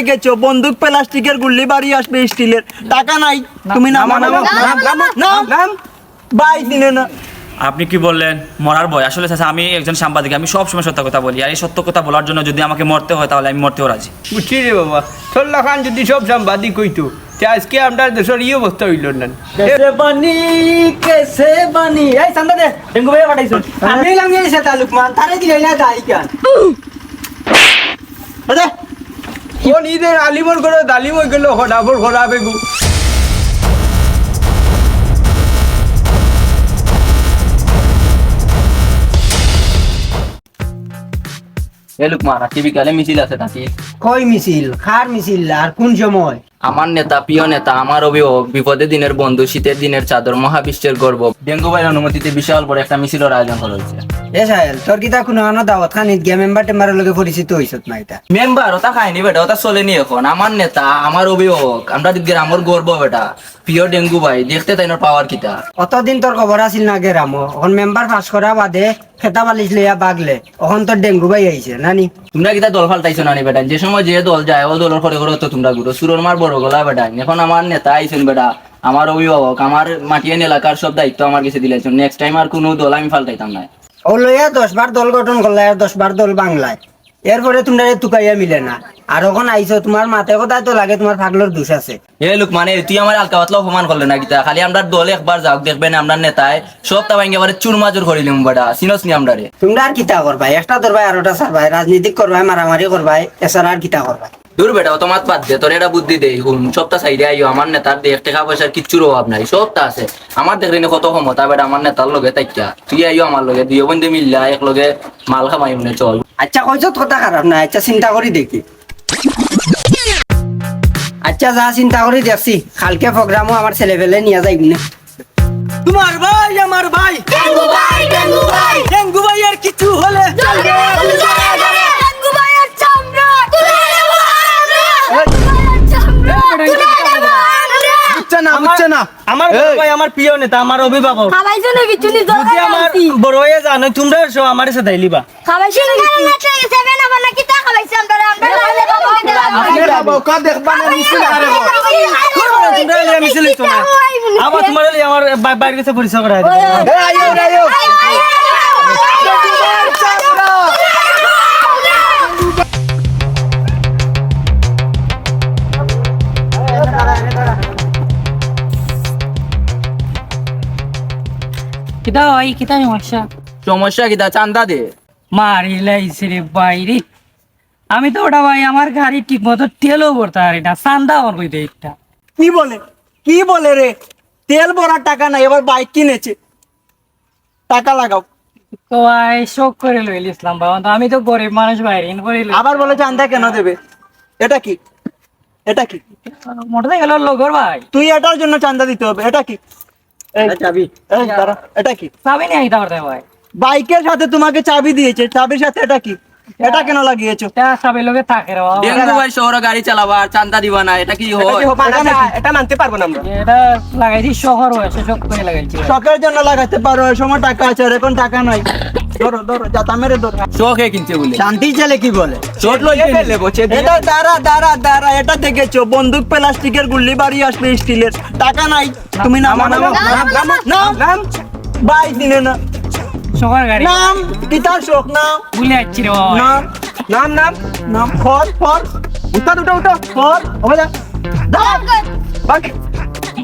দেখেছ বন্দুক প্লাস্টিকের গুল্লি বাড়ি আসবে স্টিলের। টাকা নাই তুমি নামো নামো নাম নাম বাই দিনে না। আপনি কি বললেন? মরার ভয়। আসলে চাচা আমি একজন সাংবাদিক আমি সব সময় সত্য কথা বলি। আর এই সত্য কথা বলার জন্য যদি আমাকে মরতে হয় তাহলে আমি মরতেও রাজি। বুঝছি রে বাবা। সল্লা খান যদি সব সাংবাদিক কইতো তে আজকে আমরা দেশের এই অবস্থা হইল না। কেসে বানি কেসে বানি। এই সান্দা দে ডেঙ্গু ভাই পাঠাইছো। আমি লাঙ্গে এসে তারে দিলে না দাই কেন আরে কোন ঈদের আলিমর করে দালিম হয়ে গেল হঠাফর খরা বেগু। এ মারা আজকে বিকালে মিছিল আছে নাকি কই মিছিল খার মিছিল আর কোন সময়? আমার নেতা প্রিয় নেতা আমার অভিভাবক বিপদের দিনের বন্ধু শীতের দিনের চাদর মহাবিশ্বের গর্ব। ডেঙ্গু ভাইয়ের অনুমতিতে বিশাল বড় একটা মিছিলের আয়োজন করা হয়েছে। এ সাহেল তোর কিতা কোনো আনো দাওয়াত? গিয়া মেম্বার টেম্বারের লগে পরিচিত না এটা? মেম্বার ওটা খায়নি বেটা ওটা চলেনি এখন। আমার নেতা আমার অভিভাবক আমরা আমার গর্ব বেটা। প্রিয় ডেঙ্গু ভাই দেখতে তাই পাওয়ার কিতা অতদিন তোর খবর আছিল না গে রামো। এখন মেম্বার পাস করা বাদে খেতা বালিশ লইয়া বাগলে এখন তোর ডেঙ্গু ভাই আইছে নানি? তোমরা কিতা দল ফাল্টাইছো নানি বেটা? যে সময় যে দল যায় ও দলের করে করে তো তোমরা গুলো সুরর মার বড় গলা বেটা। এখন আমার নেতা আইছেন বেটা। আমার অভিভাবক আমার মাটিয়ান এলাকার সব দায়িত্ব আমার কাছে দিলেছেন নেক্সট টাইম আর কোনো দল আমি ফাল্টাইতাম না। ও লইয়া দশ বার দল গঠন করলে আর দশ বার দল বাংলায়। এরপরে তোমরা তুকাইয়া মিলে না। আর এখন আইছো তোমার মাথায় কোথায় তো লাগে তোমার ফাগলোর দোষ আছে। এ লোক মানে তুই আমার আলকা পাতলা অপমান করলে না কিতা খালি আমরা দলে একবার যাও দেখবেন আমরা নেতায় সব তা ভাঙ্গে এবারে চুরমাজুর করিলাম বেটা। সিনস নি আমরা রে তোমরা আর কিতা করবাই? একটা ধরবাই আর ওটা সারবাই রাজনীতি করবাই মারামারি করবাই এছাড়া আর কিতা করবাই? দূর বেটা তোমার বাদ দে তোর এটা বুদ্ধি দেই হুন সবটা সাইডে আইও আমার নেতার দেখ টাকা পয়সার কিচ্ছুর অভাব নাই সবটা আছে। আমার দেখলি না কত ক্ষমতা বেটা আমার নেতার লগে তাইকা তুই আইও আমার লগে দুই বন্ধু মিললা এক লগে মাল খামাই মনে চল। আচ্ছা কইছ কথা খারাপ না আচ্ছা চিন্তা করি দেখি। আচ্ছা যা চিন্তা করি দেখছি কালকে প্রোগ্রামও আমার ছেলে পেলে নিয়ে যাই না। তোমার ভাই আমার ভাই। ডেঙ্গু ভাই ডেঙ্গু ভাই। ডেঙ্গু ভাই আর কিছু হলে জলদি। না না আমার বড় ভাই আমার প্রিয় নেতা আমার অভিভাবক খাবাইছো নাকি চুনি জল যদি আমার বড় হয়ে জানো তোমরা সব আমার সাথে দাইলিবা খাবাইছো নাকি না সেভেন আবার নাকি তা খাবাইছো আমরা আমরা লাইলে বাবা তোমরা এলে মিছিল হইতো আবার তোমার এলে আমার বা- কাছে পরিচয় করা কিতা ভাই কিতা সমস্যা সমস্যা কিতা? চান্দা দে। মারি লাইছে রে বাইরে আমি তো ওটা ভাই আমার গাড়ি ঠিক মতো তেলও ভরতে পারি না চান্দা আমার কইতে একটা। কি বলে? কি বলে রে? তেল ভরার টাকা নাই এবার বাইক কিনেছে। টাকা লাগাও। তো ভাই শোক করে লইল ইসলাম বাবা আমি তো গরিব মানুষ বাইরে ইন করে আবার বলে চান্দা কেন দেবে? এটা কি? এটা কি? মোটর গেল লগর ভাই। তুই এটার জন্য চান্দা দিতে হবে এটা কি? চাবি। এটা কি? চাবি নিয়ে আইতে পারতে ভাই বাইকের সাথে তোমাকে চাবি দিয়েছে চাবির সাথে এটা কি? এটা কেন লাগিয়েছো? থাকে রে ডেঙ্গু ভাই শহরে গাড়ি চালাবার চান্দা দিবা না এটা কি হয়? এটা মানতে পারব না আমরা। এটা লাগাইছি শহর হয়েছে শোক করে লাগাইছি। শখের জন্য লাগাতে পারো সময় টাকা আছে আর এখন টাকা নাই। ধরো ধরো যাতা মেরে ধরো। শখে কিনছে বলে। শান্তির ছেলে কি বলে? চোট লই এটা দাঁড়া দাঁড়া দাঁড়া এটা দেখেছ? বন্দুক প্লাস্টিকের গুল্লি বাড়ি আসবে স্টিলের। টাকা নাই। তুমি নামো নামো নাম নাম বাই দিনে না শহর গাড়ি। নাম পিতার শোক নাম। ভুলে যাচ্ছি রে নাম নাম নাম। নাম ফর ফর। উঠা উঠা উঠা। ফর হবে যা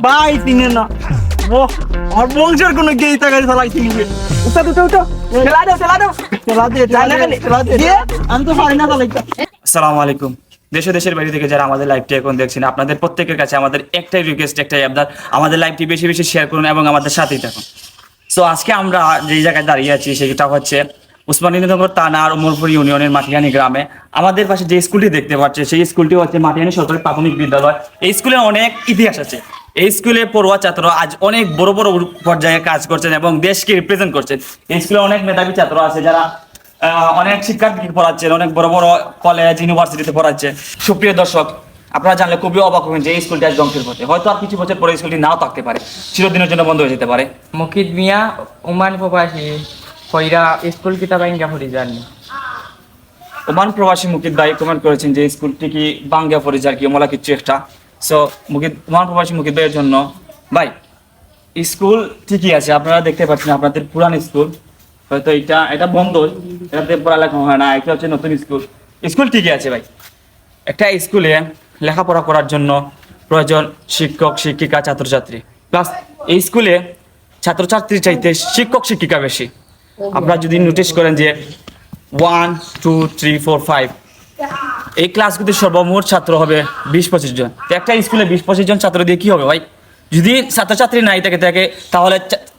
বাই দিনে না আর বংশের কোনো গেই নিজে উঠা উঠা উঠা। খেলা খেলা খেলা দে খেলা দে আমি তো পারি না আলাইকুম। দেশে দেশের বাইরে থেকে যারা আমাদের লাইভটি এখন দেখছেন, আপনাদের প্রত্যেকের কাছে আমাদের একটাই রিকোয়েস্ট একটাই আবদার। আমাদের লাইভটি বেশি বেশি শেয়ার করুন এবং আমাদের সাথেই থাকুন। সো আজকে আমরা যেই জায়গায় দাঁড়িয়ে আছি, সেটা হচ্ছে উসমানীনগর থানা আর উমরপুর ইউনিয়নের মাটিয়ানি গ্রামে। আমাদের পাশে যে স্কুলটি দেখতে পাচ্ছে সেই স্কুলটি হচ্ছে মাটিয়ানি সরকারি প্রাথমিক বিদ্যালয়। এই স্কুলে অনেক ইতিহাস আছে। এই স্কুলে পড়ুয়া ছাত্র আজ অনেক বড় বড় পর্যায়ে কাজ করছেন এবং দেশকে রিপ্রেজেন্ট করছেন। এই স্কুলে অনেক মেধাবী ছাত্র আছে যারা অনেক শিক্ষার্থী পড়াচ্ছেন অনেক বড় বড় কলেজ ইউনিভার্সিটিতে পড়াচ্ছে। সুপ্রিয় দর্শক আপনারা জানলে খুবই অবাক হবেন যে এই স্কুলটি আজ ধ্বংসের পথে। হয়তো আর কিছু বছর পরে এই স্কুলটি নাও থাকতে পারে। চিরদিনের জন্য বন্ধ হয়ে যেতে পারে। মুকিদ মিয়া উমান প্রবাসী কইরা স্কুল কিতাব আইন গাফরি জানি ওমান প্রবাসী মুকিত ভাই কমেন্ট করেছেন যে স্কুলটি কি বাঙ্গা পরিজার কি মোলা কিছু একটা। সো মুকিত ওমান প্রবাসী মুকিত ভাইয়ের জন্য। ভাই, স্কুল ঠিকই আছে, আপনারা দেখতে পাচ্ছেন আপনাদের পুরান স্কুল। হয়তো এটা এটা বন্ধ, এটাতে পড়ালেখা হয় না, এটা হচ্ছে নতুন স্কুল। স্কুল ঠিকই আছে ভাই। একটা স্কুলে লেখাপড়া করার জন্য প্রয়োজন শিক্ষক, শিক্ষিকা, ছাত্রছাত্রী। প্লাস এই স্কুলে ছাত্রছাত্রী চাইতে শিক্ষক, শিক্ষিকা বেশি। আপনারা যদি নোটিশ করেন যে one two three four five এই ক্লাসগুলিতে সর্বমোট ছাত্র হবে বিশ পঁচিশ জন। একটা স্কুলে বিশ পঁচিশ জন ছাত্র দিয়ে কি হবে ভাই? যদি ছাত্রছাত্রী নাই থাকে থাকে, তাহলে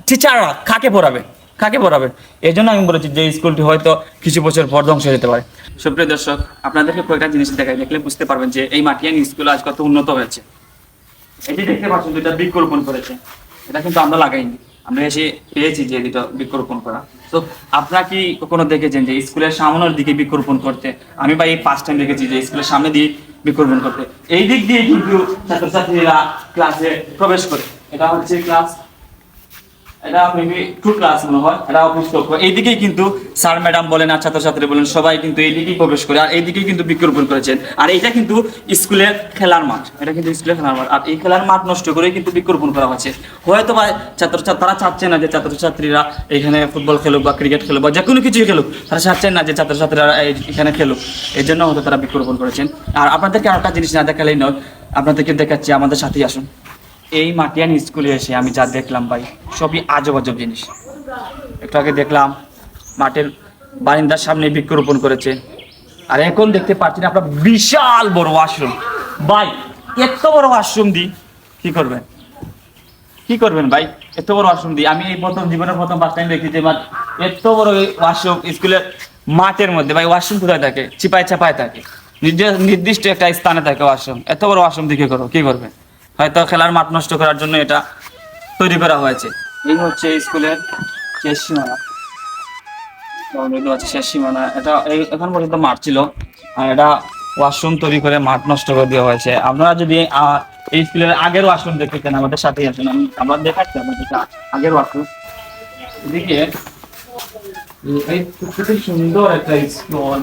টিচাররা কাকে পড়াবে? কাকে পড়াবে? এই জন্য আমি বলেছি যে স্কুলটি হয়তো কিছু বছর পর ধ্বংস যেতে পারে। সুপ্রিয় দর্শক, আপনাদেরকে কয়েকটা জিনিস দেখাই, দেখলে বুঝতে পারবেন যে এই মাটিয়ান স্কুল আজ কত উন্নত হয়েছে। এটি দেখতে পাচ্ছেন যেটা বৃক্ষরোপণ করেছে। এটা কিন্তু আমরা লাগাইনি। আমরা এসে পেয়েছি যে এটা বৃক্ষরোপণ করা। তো আপনারা কি কখনো দেখেছেন যে স্কুলের সামনের দিকে বৃক্ষরোপণ করতে? আমি বা এই ফার্স্ট টাইম দেখেছি যে স্কুলের সামনে দিয়ে বৃক্ষরোপণ করতে। এই দিক দিয়ে কিন্তু ছাত্রছাত্রীরা ক্লাসে প্রবেশ করে। এটা হচ্ছে ক্লাস আর ছাত্রছাত্রী আর আর আর তারা না যে ছাত্রছাত্রীরা এখানে ফুটবল খেলুক বা ক্রিকেট খেলুক বা যে কোনো কিছুই খেলুক, তারা চাচ্ছেন না যে ছাত্রছাত্রীরা এখানে খেলুক। এই জন্য হয়তো তারা বৃক্ষরোপণ করেছেন। আর আপনাদেরকে আরেকটা জিনিস না দেখালেই নয়, আপনাদেরকে দেখাচ্ছি, আমাদের সাথেই আসুন। এই মাটিয়ান স্কুলে এসে আমি যা দেখলাম ভাই, সবই আজব আজব জিনিস। একটু আগে দেখলাম, মাঠের বারিন্দার সামনে বৃক্ষরোপণ করেছে। আর এখন দেখতে পাচ্ছেন আপনার বিশাল বড় ওয়াশরুম ভাই, এত বড় ওয়াশরুম দি, কি করবেন? কি করবেন ভাই? এত বড় ওয়াশরুম দি। আমি এই প্রথম, জীবনের প্রথম ফার্স্ট টাইম দেখি যে এত বড় ওয়াশরুম স্কুলের মাঠের মধ্যে, ভাই, ওয়াশরুম কোথায় থাকে? চিপায় চাপায় থাকে। নির্দি- নির্দিষ্ট একটা স্থানে থাকে ওয়াশরুম। এত বড় ওয়াশরুম দিকে করো, কি করবেন? হয়তো খেলার মাঠ নষ্ট করার জন্য এটা তৈরি করা হয়েছে। এই হচ্ছে স্কুলের শেষ সীমানা। আছে শেষ সীমানা। এটা এই এখন পর্যন্ত মাঠ ছিল। আর এটা ওয়াশরুম তৈরি করে মাঠ নষ্ট করে দেওয়া হয়েছে। আপনারা যদি এই স্কুলের আগের ওয়াশরুম দেখতে চান আমাদের সাথেই আসুন আমি, আমরা দেখাচ্ছি আপনাদের আগের ওয়াশরুম এদিকে এই সুন্দর একটা স্কুল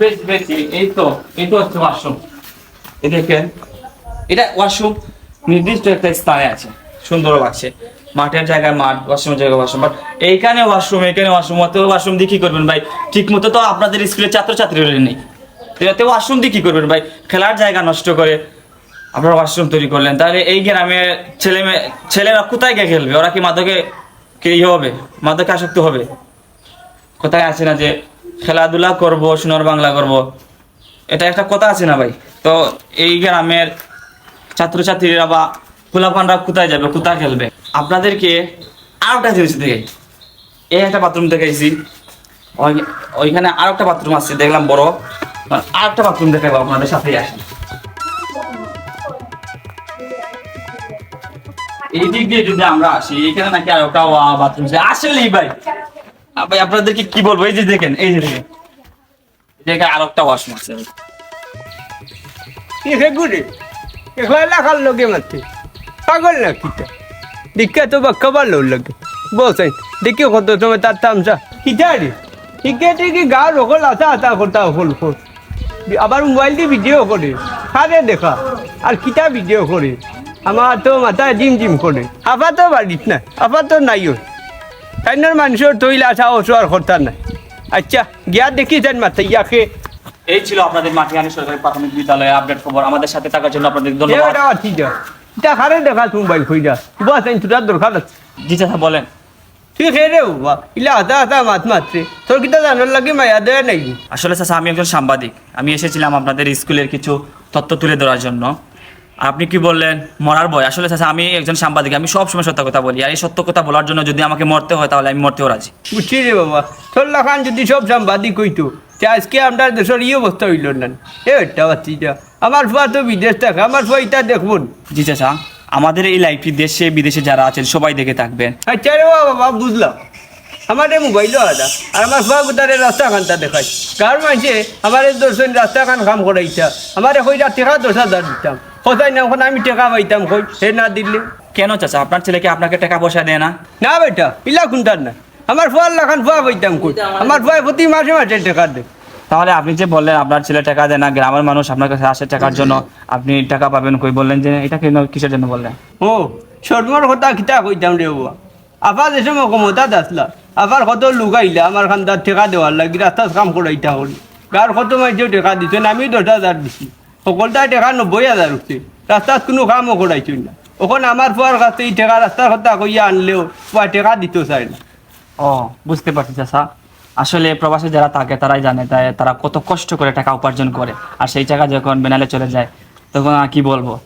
বেশ এই তো এই তো হচ্ছে ওয়াশরুম দেখেন এটা ওয়াশরুম নির্দিষ্ট একটা স্থানে আছে। সুন্দর লাগছে। মাঠের জায়গায় মাঠ ওয়াশরুমের জায়গায় ওয়াশরুম বাট এইখানে ওয়াশরুম এখানে ওয়াশরুম অত ওয়াশরুম দিয়ে কি করবেন ভাই? ঠিক মতো তো আপনাদের স্কুলে ছাত্রছাত্রীরা নেই। এতে ওয়াশরুম দিয়ে কি করবেন ভাই? খেলার জায়গা নষ্ট করে আপনারা ওয়াশরুম তৈরি করলেন। তাহলে এই গ্রামের ছেলে মেয়ে, ছেলেরা কোথায় গিয়ে খেলবে? ওরা কি মাদকে কি ইয়ে হবে? মাদকে আসক্ত হবে? কোথায় আছে না যে খেলাধুলা করব, সোনার বাংলা করব? এটা একটা কথা আছে না ভাই? তো এই গ্রামের ছাত্রছাত্রীরা বা পোলাপানরা কোথায় যাবে, কোথায় খেলবে? আপনাদেরকে আর একটা জিনিস দেখাই। এই একটা বাথরুম দেখাইছি। ওইখানে আর একটা বাথরুম আছে, দেখলাম বড়। আর একটা বাথরুম দেখাবো আপনাদের সাথেই আসেন এই দিক দিয়ে যদি আমরা আসি, এখানে নাকি আর একটা বাথরুম আছে। আসলেই ভাই। ভাই, আপনাদেরকে কি বলব? এই যে দেখেন, এই যে দেখেন। দেখেন আর একটা ওয়াশরুম আছে পাগল দেখি রে? গা হল আবার মোবাইল দিয়ে ভিডিও করে। সারে দেখা, আর কিটা ভিডিও করে? আমার তো মাথা জিম জিম করে। আফা তো বাড়িত না আফা তো নাইও তাইনার মানুষের তৈল আসা আর করতার নাই। আচ্ছা গিয়া দেখি যান মাথা ইয়াকে এই ছিল আপনাদের মাটিহানি সরকারি প্রাথমিক বিদ্যালয়ে আপডেট খবর। আমাদের সাথে থাকার জন্য আপনাদের ধন্যবাদ। এটা ঠিক। আছে এটা খারে দেখা বাস আইন তোর দরকার আছে। জি চাচা বলেন। তুই খেয়ে রে বাবা ইলা হাতা হাতা মাত মাত্রে তোর কিটা জানার লাগে মায়া দেয় নাই? আসলে চাচা আমি একজন সাংবাদিক। আমি এসেছিলাম আপনাদের স্কুলের কিছু তথ্য তুলে ধরার জন্য। আর আপনি কি বললেন মরার ভয়? আসলে চাচা আমি একজন সাংবাদিক আমি সব সময় সত্য কথা বলি। আর এই সত্য কথা বলার জন্য যদি আমাকে মরতে হয় তাহলে আমি মরতেও রাজি। বুঝছি রে বাবা। তোর লাখান যদি সব সাংবাদিক কইতো তে আজকে আমরা দেশের এই অবস্থা হইল না। এ এটা বাচ্চিটা আমার ফুয়া তো বিদেশ থাকে আমার ফুয়া ইটা দেখব জি চাচা আমাদের এই লাইভটি দেশে বিদেশে যারা আছেন সবাই দেখে থাকবেন। আচ্ছা রে বাবা বুঝলাম। আমার এই মোবাইলও আদা আর আমার ফুয়া কোথারে রাস্তা খানটা দেখাই। কার মানছে আমার এই দর্শন রাস্তা খান কাম করাইতা আমার কই টেকা দশ হাজার দিতাম? কোথায় না ওখানে আমি টেকা পাইতাম কই? হে না দিলে কেন চাচা? আপনার ছেলেকে আপনাকে টাকা পয়সা দেয় না? না বেটা ইলা কুন্তার না? আমার ফুয়ার লাখান ফুয়া বইতাম কই? আমার ফুয়া প্রতি মাসে মাসে টাকা দেয়। তাহলে আপনি যে বললেন আপনার ছেলে টাকা দেয় না গ্রামের মানুষ আপনার কাছে আসে টাকার জন্য আপনি টাকা পাবেন কই? বললেন যে এটা কেন কিসের জন্য বললেন? ও শর্মার কথা কিতা কইতাম রে বাবা। আফা যে সময় ক্ষমতা আসলা আফার কত লোক আইলা আমার খান্দার টেকা দেওয়ার লাগি রাস্তার কাম করাইতা করি গার কত মাইছেও টেকা দিতেন আমি দশ হাজার দিছি। সকলটাই টেকা নব্বই হাজার উঠছে। রাস্তার কোনো কামও করাইছই না। ওখানে আমার ফুয়ার কাছে এই টেকা রাস্তার কথা কইয়া আনলেও টেকা দিতে চায় না। ও বুঝতে পারছি চাষা আসলে প্রবাসে যারা থাকে তারাই জানে তাই তারা কত কষ্ট করে টাকা উপার্জন করে। আর সেই টাকা যখন বেনালে চলে যায় তখন আর কি বলব?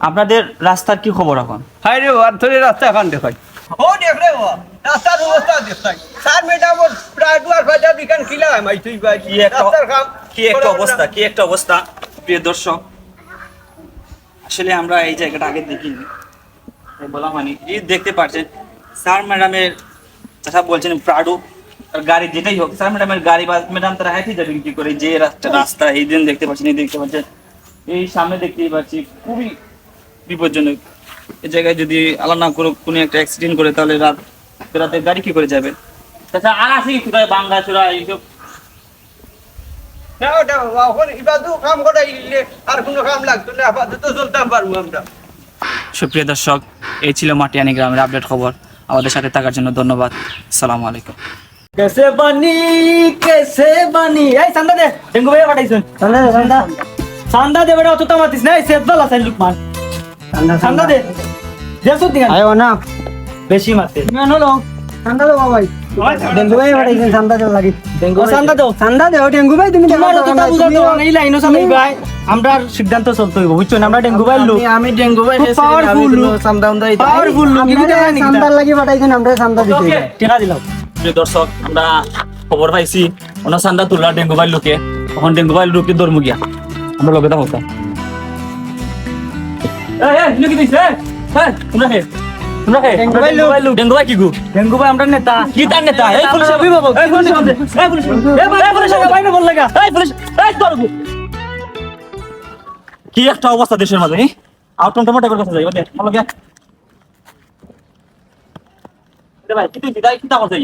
আপনাদের রাস্তার কি খবর এখন? হাই রে আর ধরে রাস্তা এখন দেখাই। ও দেখ রে বাবা রাস্তার অবস্থা দেখাই। স্যার ম্যাডাম প্রায় দু আর বাজার দিকান কিলা মাই তুই ভাই কি। একটা- রাস্তার কাম কি একটা অবস্থা কি একটা অবস্থা প্রিয় দর্শক। আসলে আমরা এই জায়গাটা আগে দেখিনি। বলা মানে এই দেখতে পাচ্ছেন স্যার ম্যাডামের কথা বলছেন প্রাডো আর গাড়ি যেটাই হোক স্যার ম্যাডামের গাড়ি বা ম্যাডাম তারা হেঁটে যাবেন কি করে? যে রাস্তা রাস্তা এই দিন দেখতে পাচ্ছেন এই দেখতে পাচ্ছেন। এই সামনে দেখতেই পাচ্ছি খুবই বিপজ্জনক। এই জায়গায় যদি আল্লাহ না করুক কোনো একটা অ্যাক্সিডেন্ট করে তাহলে রাত রাতে গাড়ি কি করে যাবে? তাছাড়া আর আছে কি কোথায় বাঙ্গা চূড়া এইসব। না ওটা এখন কাম করাইলে আর কোনো কাম লাগতো না। আপাতত চলতাম পারব আমরা। সুপ্রিয় দর্শক এই ছিল মাটিয়ানি গ্রামের আপডেট খবর। আমাদের সাথে থাকার জন্য ধন্যবাদ। সালাম আলাইকুম। কেসে বানি কেসে বানি। এই সান্দা দে ডেঙ্গু ভাই পাঠাইছেন। সান্দা দে সান্দা। সান্দা দে বড় অত মাতিস না। এই সেদল আছে লুকমান সান্দা দে। দেড়শো দিগান আয়ো না। বেশি মাতে মেন হলো। ঠান্ডা দেবো ভাই ডেঙ্গু ভাই পাঠাইছেন ঠান্ডা দেবো লাগি। ডেঙ্গু সান্দা দাও ঠান্ডা দেও ডেঙ্গু ভাই তুমি তোমার অত বুঝা তো এই লাইনও চালাই ভাই। আমরা সিদ্ধান্ত চলতে হইব বুঝছ আমরা ডেঙ্গু ভাই লোক। আমি ডেঙ্গু ভাই পাওয়ারফুল লোক। পাওয়ারফুল লোক। কিন্তু টাকা লাগি পাঠাইছেন আমরা ঠান্ডা দিতে টাকা দিলাম। প্রিয় দর্শক আমরা খবর পাইছি ওনার সান্দা তুললা ডেঙ্গু ভাই লোকে। তখন ডেঙ্গু ভাই লোকে দৌড় গিয়া? আমরা লোকে দাম হতাম এই এই লোকে দিছে এই তোমরা হে। কি? গু? ডেঙ্গু ভাই আমরা নেতা। কি তার নেতা? এই পুলিশ এই পুলিশ এই পুলিশ এই পুলিশ ভাই না বল লাগা। এই পুলিশ। এই তোর কি একটা অবস্থা দেশের মাঝে আউট টমটমটা করে কথা যাই ভালো গিয়া ভাই কি তুই বিদায় কি তা কথা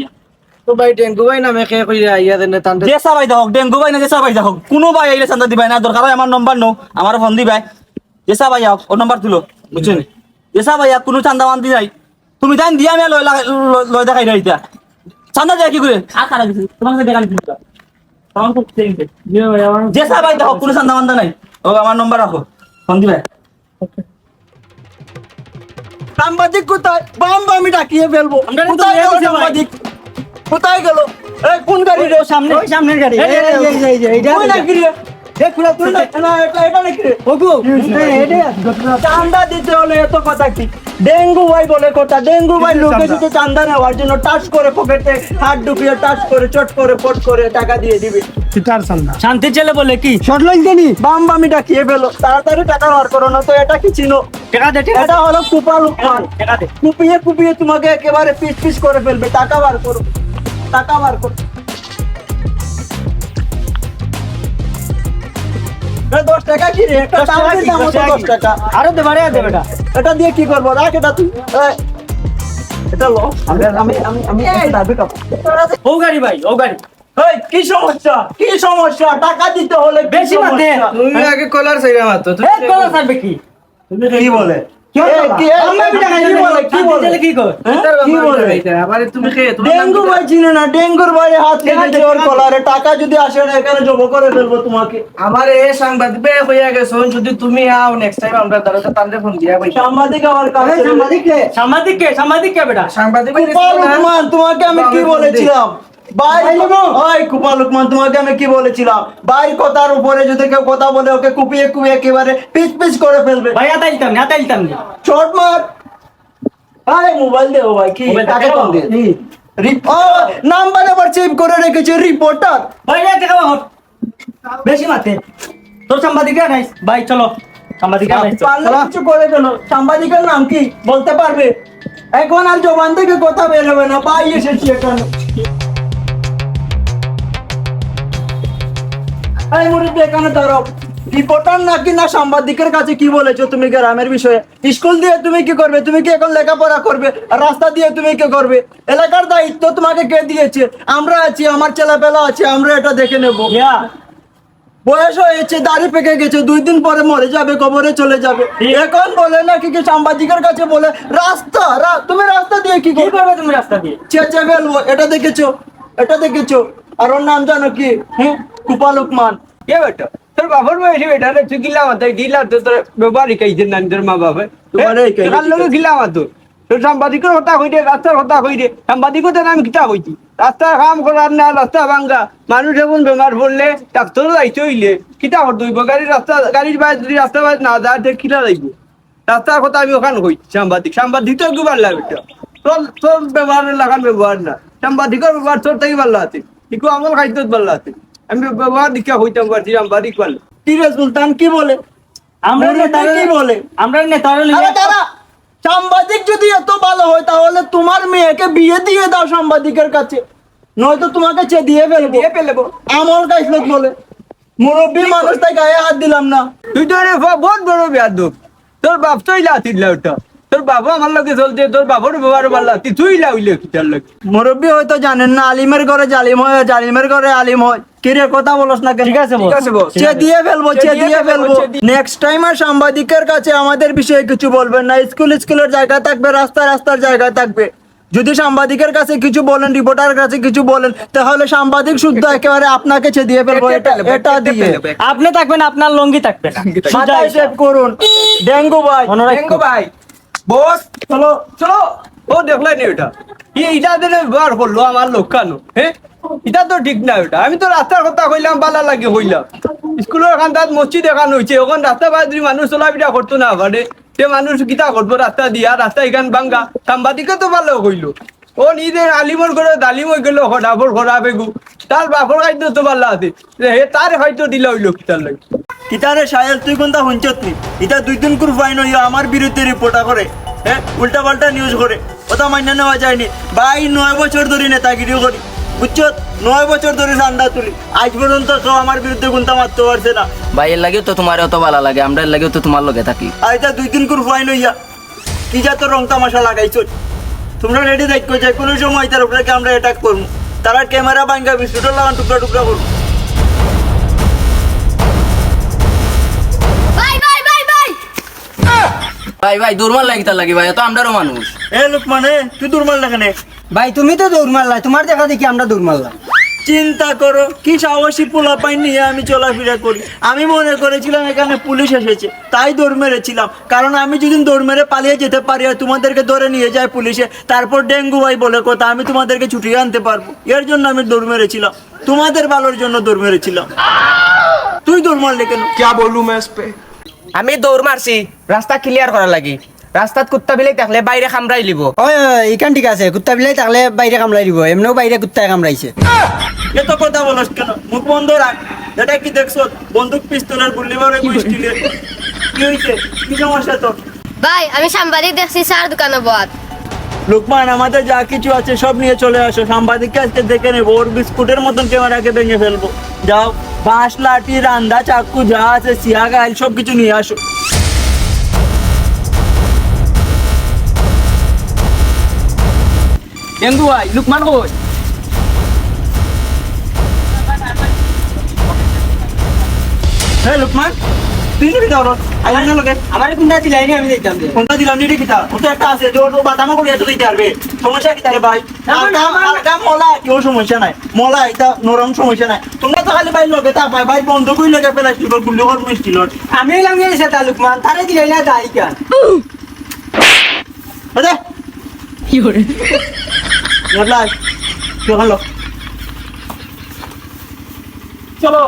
তো ভাই ডেঙ্গু ভাই নামে কে কইরা দেন ঠান্ডা জেসা ভাই হোক ডেঙ্গু ভাই না জেসা ভাই হোক কোনো ভাই আইলে চান্দা দিবাই না দরকার হয় আমার নম্বর নো আমার ফোন দিবাই। জেসা ভাই হোক ওর নম্বর তুলো বুঝছেন? জেসা ভাই কোনো চান্দা মান দি নাই তুমি জান দিয়া আমি লয় লয়- দেখাই রইতা চান্দা দেয়া কি করে আর কারা কিছু তোমার কাছে দেখান জেসা ভাই হোক কোনো চান্দা মান্দা নাই ও আমার নম্বর রাখো ফোন দিবাই সাংবাদিক কোথায় বাম বামি ডাকিয়ে ফেলব কোথায় গেল সাংবাদিক কোথায় গেল এই কোন গাড়ি রে সামনে সামনের গাড়ি এই এই এই এই এই এইটা ওই নাকি রে দেখ পুরো তুই না না, এটা এটা নাকি রে ওগো চান্দা দিতে হলে এত কথা কি? ডেঙ্গু ভাই বলে কথা ডেঙ্গু ভাই লোকে যদি চান্দা নেওয়ার জন্য টাচ করে পকেটে হাত ঢুকিয়ে টাচ করে চট করে পট করে টাকা দিয়ে দিবে। শান্তি ছেলে বলে কি? শর্ট লাইন দেনি? বাম বামি ডাকিয়ে ফেলো তাড়াতাড়ি টাকা বার করো না তো এটা কি চিনো? টাকা দে টাকা এটা হলো কুপা লুকমান। কুপিয়ে কুপিয়ে তোমাকে একেবারে পিস পিস করে ফেলবে টাকা বার করো টাকা বার করো। দশ টাকা কি রে? একটা চাউলের দাম হতো দশ টাকা আরও দে বাড়ে দে বেটা। এটা দিয়ে কি করব? রাখ এটা তুই। এটা লো। আমি আমি আমি আমি দাবি খাব। ও গাড়ি ভাই ও গাড়ি। এই, কি সমস্যা? কি সমস্যা? টাকা দিতে হলে বেশি মাতে। তুমি আগে কলার সাইরা মাতো এ কলা কি কি বলে? হ্যাঁ? টাকা যদি আসে না এখানে জমা করে ফেলব তোমাকে। আমার এই সাংবাদিক হইয়া গেছে যদি তুমি আও নেক্সট টাইম আমরা দাঁড়াতে তাহলে ফোন দিয়া ভাই সাংবাদিক আমার কাছে সাংবাদিক সাংবাদিক কে? সাংবাদিক কে বেটা? সাংবাদিক তোমাকে আমি কি বলেছিলাম? ভাই কুপা লুকমান তোমাকে আমি কি বলেছিলাম? ভাই কথার উপরে যদি কেউ কথা বলে ওকে কুপিয়ে কুপিয়ে একেবারে পিচ পিচ করে ফেলবে। ভাই না না। শর্ট মার। আরে মোবাইল দে ও ভাই কি? টাকা কম দে। নাম্বার আবার করে রেখেছে রিপোর্টার ভাই বেশি মাতে তোর নাই? ভাই চলো। সাংবাদিকের নাম কি? বলতে পারবে? এখন আর জবান থেকে কথা বেরোবে না। পাই এসেছি এখানে। এই মুড়িতে এখানে ধরো রিপোর্টার নাকি না সাংবাদিকের কাছে কি বলেছ তুমি গ্রামের বিষয়ে? স্কুল দিয়ে তুমি কি করবে? তুমি কি এখন লেখাপড়া করবে? রাস্তা দিয়ে তুমি কি করবে? এলাকার দায়িত্ব তোমাকে কে দিয়েছে? আমরা আছি আমার ছেলেপেলা আছে আমরা এটা দেখে নেব। বয়স হয়েছে দাড়ি পেকে গেছে দুই দিন পরে মরে যাবে কবরে চলে যাবে। এখন বলে নাকি কি সাংবাদিকের কাছে বলে রাস্তা তুমি রাস্তা দিয়ে কি করবে? তুমি রাস্তা দিয়ে? চেঁচে ফেলব এটা দেখেছ? এটা দেখেছ? আর ওর নাম জানো কি? হ্যাঁ কুপা লোকমান। কে বেটা? তোর বাবার বয়সে বেটা রে তুই গিলা মাথায় গিলা তো তোর ব্যবহার শিখাইছে না তোর মা বাবা। কার লগে গিলা মাতো তোর সাংবাদিকের কথা কই দে রাস্তার কথা কই দে সাংবাদিকও তো আমি কিতা কইছি? রাস্তার কাম করার না রাস্তা ভাঙ্গা। মানুষ এখন বেমার পড়লে ডাক্তার যাইতে হইলে। কিতা করতে হইব? গাড়ি রাস্তা গাড়ির বাইরে যদি রাস্তা বাইরে না যায় তো কিলা যাইব রাস্তার কথা আমি ওখানে কইছি সাংবাদিক। সাংবাদিক তো একটু ভালো লাগে তোর তোর ব্যবহারের লাগান ব্যবহার না। সাংবাদিকের ব্যবহার তোর থেকে ভালো আছে। ইকু আমল খাইতে ভালো আছে। আমি ব্যবহার দিকে হইতাম পারছি সাংবাদিক ভালো কি রে সুলতান কি বলে? আমরা নেতারা- কি বলে? আমরা নেতারা সাংবাদিক যদি এত ভালো হয় তাহলে তোমার মেয়েকে বিয়ে দিয়ে দাও সাংবাদিকের কাছে। নয়তো তোমাকে চে দিয়ে ফেলব। দিয়ে ফেলব। আমল গাইছিল বলে। মুরব্বী মানুষ তাই গায়ে হাত দিলাম না। তুই তো বহুত বড় বিয়ার দুঃখ তোর বাপ তো ইলা আছিল ওটা তোর বাবা আমার লগে চলছে তোর বাবার ব্যবহার তুই কি লগে। মুরব্বী হয়তো জানেন না আলিমের ঘরে জালিম হয় জালিমের ঘরে আলিম হয়। কি রে কথা বলস না ঠিক আছে ঠিক আছে। চে দিয়ে ফেলব চে দিয়ে ফেলব, নেক্সট টাইম আর সাংবাদিকের কাছে আমাদের বিষয়ে কিছু বলবেন না। স্কুল স্কুলের জায়গা থাকবে রাস্তা রাস্তার জায়গা থাকবে। যদি সাংবাদিকের কাছে কিছু বলেন রিপোর্টার কাছে কিছু বলেন তাহলে সাংবাদিক শুদ্ধ একেবারে আপনাকে ছে দিয়ে ফেলব এটা এটা দিয়ে। আপনি থাকবেন আপনার লঙ্গি থাকবে। মাথায় সেভ করুন। ডেঙ্গু ভাই। ডেঙ্গু ভাই। বস, চলো চলো। ও, দেখলাই নি ওটা ই, এটা দিলে ব্যবহার করল আমার লোক কানো হ্যাঁ এটা তো ঠিক না ওটা আমি তো রাস্তার কথা কইলাম, বালা লাগে কইলাম স্কুলের এখান তাত মসজিদ এখান হয়েছে ওখান রাস্তা বাইরে মানুষ চলাফেরা করতো না পারে সে মানুষ কিতা করব রাস্তা দিয়া, রাস্তা এখান ভাঙ্গা সাংবাদিকে তো ভালো কইলো। ও, নিজের আলিমর করে দালিম হয়ে গেল হঠাফর খরা বেগু। তার বাপর খাদ্য তো ভালো আছে। হে, তার হয়তো দিলা হইল কিতার লাগে। কিতারে সাহেল তুই কোনটা হুঞ্চত নি? এটা দুই দিন কুর ফাইন হইয়া আমার বিরুদ্ধে রিপোর্টার করে হ্যাঁ উল্টা পাল্টা নিউজ করে ওটা মান্য নেওয়া যায়নি। ভাই নয় বছর ধরে নেতাগিরি করি বুঝছ নয় বছর ধরে চান্দা তুলি। আজ পর্যন্ত কেউ আমার বিরুদ্ধে গুন্তা মারতে পারছে না। ভাই এর লাগেও তো তোমার অত ভালো লাগে আমরা এর লাগেও তো তোমার লগে থাকি। আর এটা দুই দিন কুর ফাইন হইয়া কি যা তো রং তামাশা লাগাইছো? তোমরা রেডি দেখো যে কোনো সময় তার উপরে আমরা অ্যাটাক করব তারা ক্যামেরা ভাঙ্গা বিস্কুটও লাগান টুকরা টুকরা করব ভাই ভাই দুর্মাল লাগে তার লাগে ভাই তো আমরারও মানুষ। এ লোক মানে তুই দুর্মাল লাগানে ভাই তুমি তো দৌড় মারলা তোমার দেখা দেখি আমরা দৌড় মারলাম চিন্তা করো কি সাহসী পোলা পাই নিয়ে আমি চলাফেরা করি। আমি মনে করেছিলাম এখানে পুলিশ এসেছে তাই দৌড় মেরেছিলাম। কারণ আমি যদি দৌড় মেরে পালিয়ে যেতে পারি আর তোমাদেরকে ধরে নিয়ে যায় পুলিশে তারপর ডেঙ্গু ভাই বলে কথা আমি তোমাদেরকে ছুটিয়ে আনতে পারব। এর জন্য আমি দৌড় মেরেছিলাম। তোমাদের ভালোর জন্য দৌড় মেরেছিলাম। তুই দৌড় মারলে কেন? আমি দৌড় মারছি রাস্তা ক্লিয়ার করার লাগি। রাস্তাত কুত্তা বিলাই থাকলে বাইরে কামড়াই লিব ওই ইখান ঠিক আছে কুত্তা বিলাই থাকলে বাইরে কামড়াই দিব এমনিও বাইরে কুত্তায় কামড়াইছে এত কথা বলস কেন? মুখ বন্ধ রাখ এটা কি দেখছ? বন্দুক পিস্তলের গুলি মারে কি হইছে কি সমস্যা তো ভাই আমি সাংবাদিক দেখছি স্যার দোকানে বদ লোকমান আমাদের যা কিছু আছে সব নিয়ে চলে আসো। সাংবাদিককে আজকে দেখে নেব ওর বিস্কুটের মতন ক্যামেরাকে ভেঙে ফেলব। যাও বাঁশ লাঠি রান্দা চাক্কু যা আছে সিয়া গাইল সব কিছু নিয়ে আসো। ডেঙ্গু ভাই লুকমান কই? হ্যাঁ লোকমান? তুই নিবি দাও আইলাম না লোকে আমার কোনটা দিলাইনি আমি দেখতাম কোনটা দিলাম নিবি কিতা ওটা একটা আছে যে ওর করে এত দিতে পারবে। সমস্যা কি তারে ভাই? আলগাম আলগাম মলা কেউ সমস্যা নাই। মলা এটা নরম সমস্যা নাই। তোমরা তো খালি ভাই লগে তা ভাই ভাই বন্ধ কই লগে ফেলাইছিল গুলি কর মিষ্টিলর আমি এলাম গেছে তালুকমান তারে দিলাই না দাই কেন আরে কি করে লাগ চলো চলো।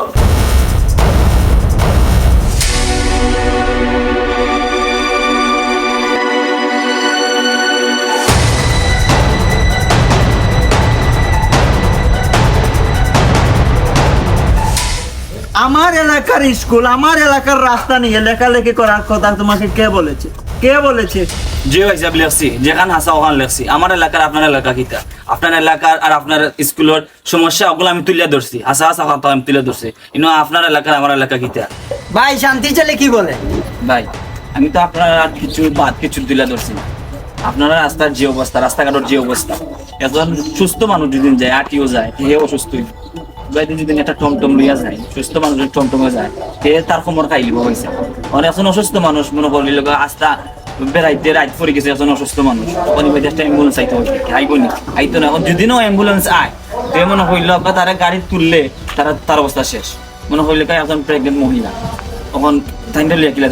আমার এলাকার স্কুল, আমার এলাকার রাস্তা নিয়ে লেখালেখি করার কথা তোমাকে কে বলেছে? কে বলেছে? যে হিসাব লেখছি যেখান হাসা ওখান লেখছি। আমার এলাকার আপনার এলাকা কিতা? আপনার এলাকার আর আপনার স্কুলের সমস্যা ওগুলো আমি তুলে ধরছি। হাসা হাসা কথা আমি তুলে ধরছি। ইনো আপনার এলাকার আমার এলাকা কিতা? ভাই, শান্তি চলে কি বলে? ভাই, আমি তো আপনারা আর কিছু বাদ কিছু তুলে ধরছি না। আপনারা রাস্তার যে অবস্থা, রাস্তাঘাটের যে অবস্থা, একজন সুস্থ মানুষ যদি যায় আটিও যায় হে অসুস্থই। বাইরে যদি একটা টমটম লইয়া যায়, সুস্থ মানুষ টমটমে যায় তার কোমর খাইলিব হয়েছে অনেক একজন অসুস্থ মানুষ, মনে করলি আস্তা বেড়াইতে রাইট পড়ে গেছে, একজন অসুস্থ মানুষ। ওখানে বাইরে একটা অ্যাম্বুলেন্স আইতে হবে আইবো নি, আইতো না। এখন অ্যাম্বুলেন্স আয় তে মনে হইল তারা গাড়ি তুললে, তারা, তার অবস্থা শেষ। মনে হইলে একজন প্রেগনেন্ট মহিলা। তখন তাইন্ডা লিয়া কিলা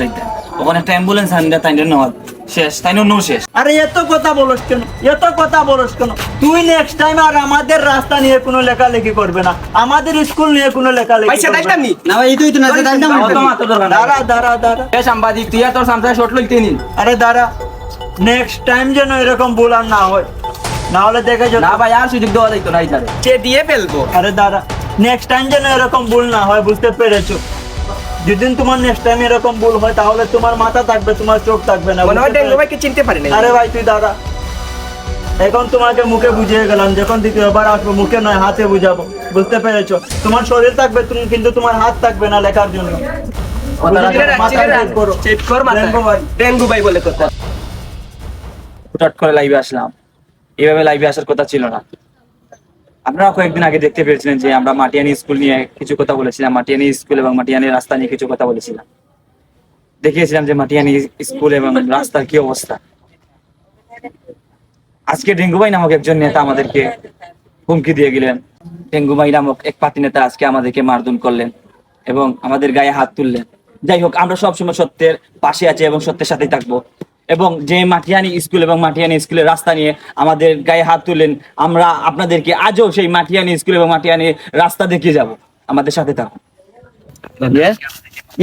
তখন একটা অ্যাম্বুলেন্স তাইন্ডা নেওয়া। শেষ তাইন্ডা নো শেষ। আরে এত কথা বলস কেন? এত কথা বলস কেন? তুই নেক্সট টাইম আর আমাদের রাস্তা নিয়ে কোনো লেখালেখি করবে না। আমাদের স্কুল নিয়ে কোনো লেখালেখি না। ভাই তুই তো না তাই। দাঁড়া দাঁড়া দাঁড়া এ সাংবাদিক তুই তোর সামসায় শর্ট লইতে নিন। আরে দাঁড়া। নেক্সট টাইম যেন এরকম না হয়। না হলে দেখে না ভাই আর সুযোগ দেওয়া যাইতো না দিয়ে ফেলব? আরে দাঁড়া। নেক্সট টাইম যেন এরকম ভুল না হয় বুঝতে পেরেছ? যেদিন তোমার নেক্সট টাইম এরকম ভুল হয় তাহলে তোমার মাথা থাকবে তোমার চোখ থাকবে না মনে হয় ডেঙ্গু ভাইকে চিনতে পারি না আরে ভাই তুই দাঁড়া এখন তোমাকে মুখে বুঝিয়ে গেলাম যখন দ্বিতীয়বার আসব মুখে নয় হাতে বুঝাবো। বুঝতে পেরেছ? তোমার শরীর থাকবে তুমি কিন্তু তোমার হাত থাকবে না লেখার জন্য। ডেঙ্গু ভাই। বলে কথা। হুটহাট করে লাইভে আসলাম। এইভাবে লাইভে আসার কথা ছিল না। আপনারা কয়েকদিন আগে দেখতে পেরেছিলেন যে আমরা মাটিয়ানি স্কুল নিয়ে কিছু কথা বলেছিলাম, মাটিয়ানি স্কুল এবং মাটিয়ানি রাস্তা নিয়ে কিছু কথা বলেছিলাম। দেখিয়েছিলাম যে মাটিয়ানি স্কুল এবং রাস্তার কি অবস্থা। আজকে ডেঙ্গু ভাই নামক একজন নেতা আমাদেরকে হুমকি দিয়ে গেলেন। ডেঙ্গু ভাই নামক এক পাতি নেতা আজকে আমাদেরকে মারধর করলেন এবং আমাদের গায়ে হাত তুললেন। যাই হোক, আমরা সবসময় সত্যের পাশে আছি এবং সত্যের সাথেই থাকব। এবং যে মাটিয়ানি স্কুল এবং মাটিয়ানি স্কুলের রাস্তা নিয়ে আমাদের গায়ে হাত তুললেন আমরা আপনাদেরকে আজও সেই মাটিয়ানি স্কুল এবং মাটিয়ানি রাস্তা দেখিয়ে যাব। আমাদের সাথে থাকুন।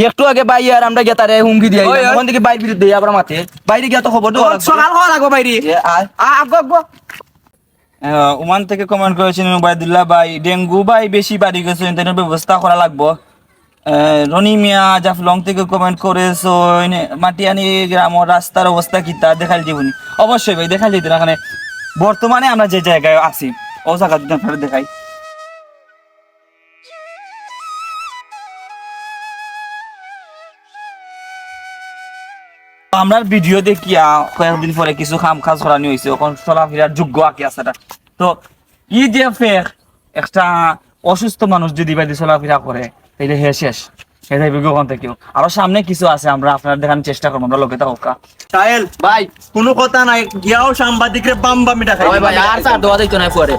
একটু আগে ভাই আর আমরা গিয়ে তারে হুমকি দিয়ে। ওখান থেকে বাইর বিরুদ্ধে আবার মাঠে। বাইরে গিয়ে তো খবর সকাল হওয়া লাগবো বাইরে। আগো ওমান থেকে কমেন্ট করেছেন উবায়দুল্লাহ ভাই ডেঙ্গু ভাই বেশি বাড়ি গেছে ইন্টারনেট ব্যবস্থা করা লাগবো। রনি মিয়া জাফলং থেকে কমেন্ট করেছ মাটিয়ানি গ্রাম রাস্তার অবস্থা কি তা দেখাল অবশ্যই ভাই দেখাল এখানে বর্তমানে আমরা যে জায়গায় আছি ও জায়গা দেখাই। আমরা ভিডিও দেখিয়া কয়েকদিন পরে কিছু কাম কাজ করানি হয়েছে এখন চলাফেরার যোগ্য আঁকি আছে তো ই যে ফেক একটা অসুস্থ মানুষ যদি বাইরে চলাফেরা করে তাইলে হে শেষ। হে যাইবে ওখান থেকেও আরও সামনে কিছু আছে আমরা আপনার দেখানোর চেষ্টা করব আমরা লোকে থাকা সাহেল ভাই। কোনো কথা নাই গিয়াও সাংবাদিকরে বাম বামি খাই ভাই আর স্যার দোয়া যাইতো না পরে।